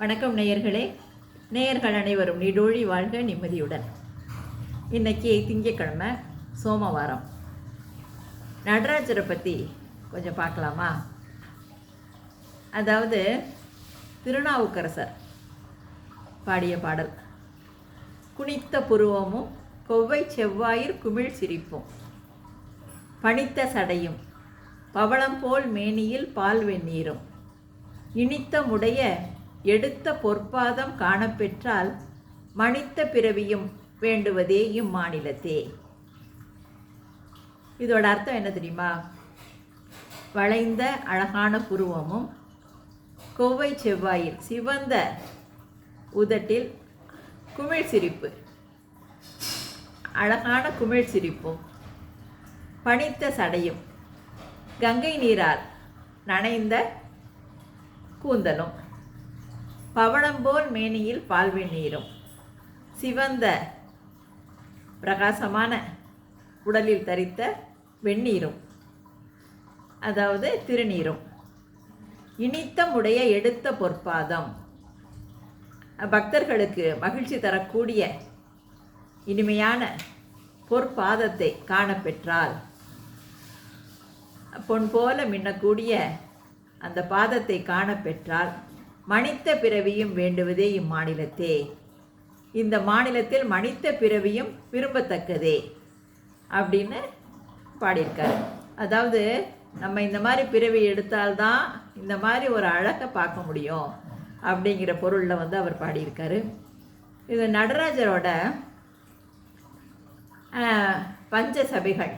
வணக்கம் நேயர்களே. நேயர்கள் அனைவரும் நீடோழி வாழ்க நிம்மதியுடன். இன்றைக்கி திங்கக்கிழமை சோமவாரம். நடராஜரை பற்றி கொஞ்சம் பார்க்கலாமா? அதாவது திருநாவுக்கரசர் பாடிய பாடல். குனித்த புருவமும் கொவ்வை செவ்வாயிற் குமிழ் சிரிப்பும். பனித்த சடையும் பவளம் போல் மேனியில் பால் வெந்நீரும் இனித்த முடைய எடுத்த பொற்பாதம் காணப்பெற்றால் மணித்த பிறவியும் வேண்டுவதே இம்மாநிலத்தே. இதோட அர்த்தம் என்ன தெரியுமா? வளைந்த அழகான புருவமும் கொவ்வை செவ்வாயில் சிவந்த உதட்டில் குமிழ் சிரிப்பு. அழகான குமிழ் சிரிப்பும் பனித்த சடையும். கங்கை நீரால் நனைந்த கூந்தலும். பவளம்போல் மேனியில் பால்வெண்ணீரும் சிவந்த பிரகாசமான உடலில் தரித்த வெந்நீரும். அதாவது திருநீரும். இனித்தமுடைய எடுத்த பொற்பாதம். பக்தர்களுக்கு மகிழ்ச்சி தரக்கூடிய இனிமையான பொற்பாதத்தை காணப்பெற்றால் பொன் போல மின்னக்கூடிய அந்த பாதத்தை காணப்பெற்றால் மனித்த பிறவியும் வேண்டுவதே இம்மாநிலத்தே. இந்த மாநிலத்தில் மனித பிறவியும் விரும்பத்தக்கதே அப்படின்னு பாடியிருக்காரு. அதாவது நம்ம இந்த மாதிரி பிறவி எடுத்தால்தான் இந்த மாதிரி ஒரு அழகை பார்க்க முடியும் அப்படிங்கிற பொருளில் வந்து அவர் பாடியிருக்காரு. இது நடராஜரோட பஞ்ச சபைகள்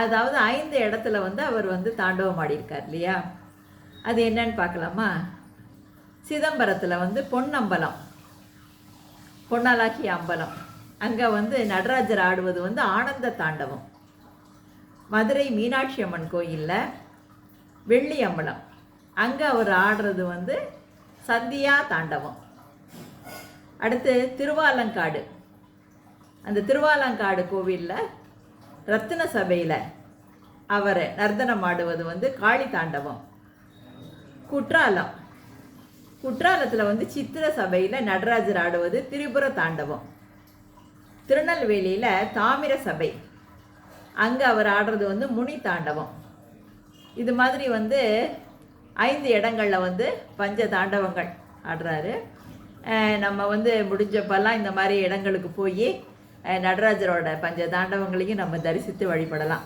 அதாவது ஐந்து இடத்துல வந்து அவர் வந்து தாண்டவம் ஆடியிருக்கார் இல்லையா? அது என்னன்னு பார்க்கலாமா? சிதம்பரத்தில் வந்து பொன்னம்பலம். பொன்னாலாக்கி அம்பலம். அங்கே வந்து நடராஜர் ஆடுவது வந்து ஆனந்த தாண்டவம். மதுரை மீனாட்சி அம்மன் கோயிலில் வெள்ளி அம்பலம். அங்கே அவர் ஆடுறது வந்து சந்தியா தாண்டவம். அடுத்து திருவாலங்காடு. அந்த திருவாலங்காடு கோவிலில் ரத்தின சபையில் அவர் நர்த்தனம் ஆடுவது வந்து காளி தாண்டவம். குற்றாலம். குற்றாலத்தில் வந்து சித்திர சபையில் நடராஜர் ஆடுவது திரிபுர தாண்டவம். திருநெல்வேலியில் தாமிர சபை. அங்கே அவர் ஆடுறது வந்து முனி தாண்டவம். இது மாதிரி வந்து ஐந்து இடங்களில் வந்து பஞ்ச தாண்டவங்கள் ஆடுறாரு. நம்ம வந்து முடிஞ்சப்பெல்லாம் இந்த மாதிரி இடங்களுக்கு போய் நடராஜரோட பஞ்ச தாண்டவங்களையும் நம்ம தரிசித்து வழிபடலாம்.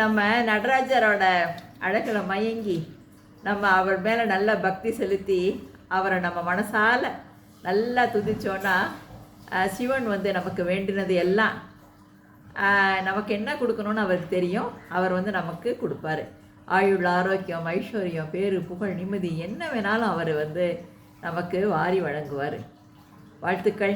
நம்ம நடராஜரோட அழகில் மயங்கி நம்ம அவர் மேலே நல்ல பக்தி செலுத்தி அவரை நம்ம மனசால் நல்லா துதிச்சோன்னா சிவன் வந்து நமக்கு வேண்டினது எல்லாம் நமக்கு என்ன கொடுக்கணும்னு அவருக்கு தெரியும். அவர் வந்து நமக்கு கொடுப்பாரு. ஆயுள் ஆரோக்கியம் ஐஸ்வர்யம் பேரு புகழ் நிம்மதி என்ன வேணாலும் அவர் வந்து நமக்கு வாரி வழங்குவார். வாழ்த்துக்கள்.